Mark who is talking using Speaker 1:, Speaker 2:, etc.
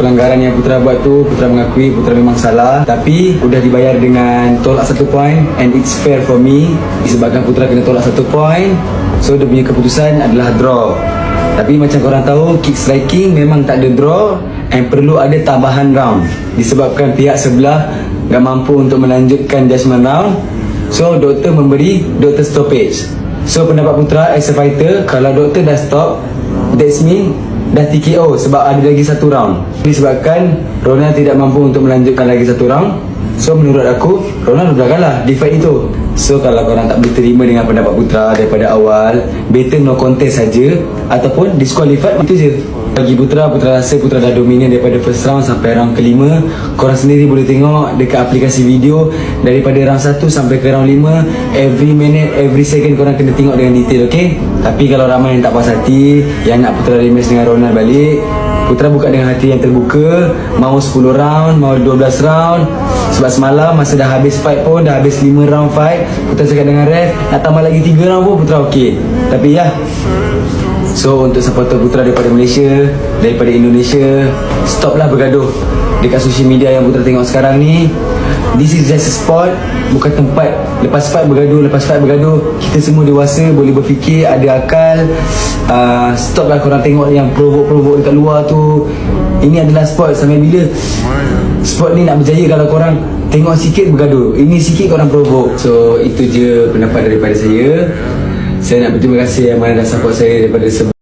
Speaker 1: pelanggaran yang Putra buat tu Putra mengakui Putra memang salah. Tapi Udah dibayar dengan Tolak satu point And it's fair for me Disebabkan Putra kena tolak satu point So dia punya keputusan adalah draw. Tapi macam korang tahu Kick striking memang tak ada draw And perlu ada tambahan round. Disebabkan pihak sebelah Tak mampu untuk melanjutkan judgement round. So doktor memberi Doktor stoppage. So pendapat Putra as a fighter Kalau doktor dah stop That's mean Dah TKO sebab ada lagi satu round. Disebabkan Ronald tidak mampu untuk melanjutkan lagi satu round. So menurut aku Ronald dah kalah di fight itu. So kalau korang tak boleh terima dengan pendapat Putra daripada awal Better no contest saja Ataupun disqualified itu je bagi Putra, Putra rasa Putra dah dominan daripada first round sampai round kelima. Korang sendiri boleh tengok dekat aplikasi video. Daripada round 1 sampai ke round 5 Every minute, every second korang kena tengok dengan detail, okay? Tapi kalau ramai yang tak puas hati Yang nak Putra rematch dengan Ronald balik Putra buka dengan hati yang terbuka Mau 10 round, mau 12 round. Sebab semalam masa dah habis fight pun Dah habis 5 round fight Putra cakap dengan ref Nak tambah lagi 3 round pun Putra okey. Tapi ya So untuk supporter Putra daripada Malaysia Daripada Indonesia Stoplah bergaduh Dekat social media yang Putra tengok sekarang ni. This is just a sport Bukan tempat. Lepas fight bergaduh Lepas fight bergaduh Kita semua dewasa Boleh berfikir Ada akal. Uh, Stoplah korang tengok Yang provok-provok dekat luar tu. Ini adalah sport Sampai bila? Sport ni nak berjaya Kalau korang Tengok sikit bergaduh. Ini sikit korang provok So itu je pendapat daripada saya saya nak berterima kasih yang mana dah support saya daripada sebelum